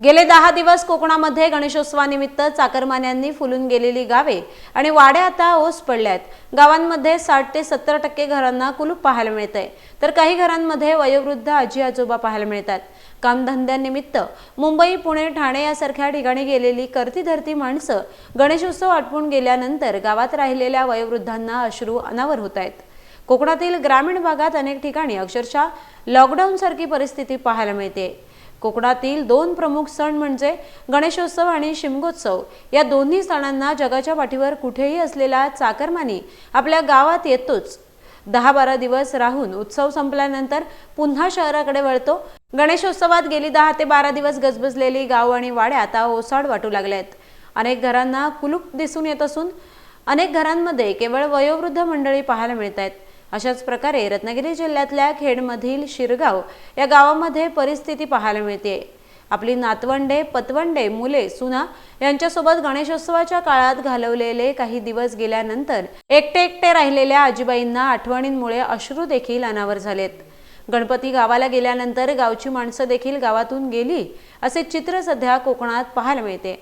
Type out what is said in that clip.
गेले दहा दिवस कोकणामध्ये गणेशोत्सवानिमित्त चाकरमान्यांनी फुलून गेलेली गावे आणि वाड्या आता ओस पडल्यात. गावांमध्ये साठ ते सत्तर टक्के घरांना कुलूप पाहायला मिळतंय. तर काही घरांमध्ये वयोवृद्ध आजी आजोबा पाहायला मिळतात. कामधंद्यानिमित्त मुंबई पुणे ठाणे यासारख्या ठिकाणी गेलेली करती धरती माणसं गणेशोत्सव आटपून गेल्यानंतर गावात राहिलेल्या वयोवृद्धांना अश्रू अनावर होत आहेत कोकणातील ग्रामीण भागात अनेक ठिकाणी अक्षरशः लॉकडाऊन सारखी परिस्थिती पाहायला मिळते. कोकणातील दोन प्रमुख सण म्हणजे गणेशोत्सव आणि शिमगोत्सव. या दोन्ही सणांना जगाच्या पाठीवर कुठेही असलेला चाकरमानी आपल्या गावात येतोच. दहा बारा दिवस राहून उत्सव संपल्यानंतर पुन्हा शहराकडे वळतो. गणेशोत्सवात गेली दहा ते बारा दिवस गजबजलेली गाव आणि वाड्या आता ओसाड वाटू लागल्यात. अनेक घरांना कुलूप दिसून येत असून अनेक घरांमध्ये केवळ वयोवृद्ध मंडळी पाहायला मिळत आहेत अशाच प्रकारे रत्नागिरी जिल्ह्यातल्या खेडमधील शिरगाव या गावामध्ये परिस्थिती पाहायला मिळते. आपली नातवंडे पतवंडे मुले सुना यांच्यासोबत गणेशोत्सवाच्या काळात घालवलेले काही दिवस गेल्यानंतर एकटे एकटे राहिलेल्या आजीबाईंना आठवणींमुळे अश्रू देखील अनावर झालेत. गणपती गावाला गेल्यानंतर गावची माणसं देखील गावातून गेली असे चित्र सध्या कोकणात पाहायला मिळते.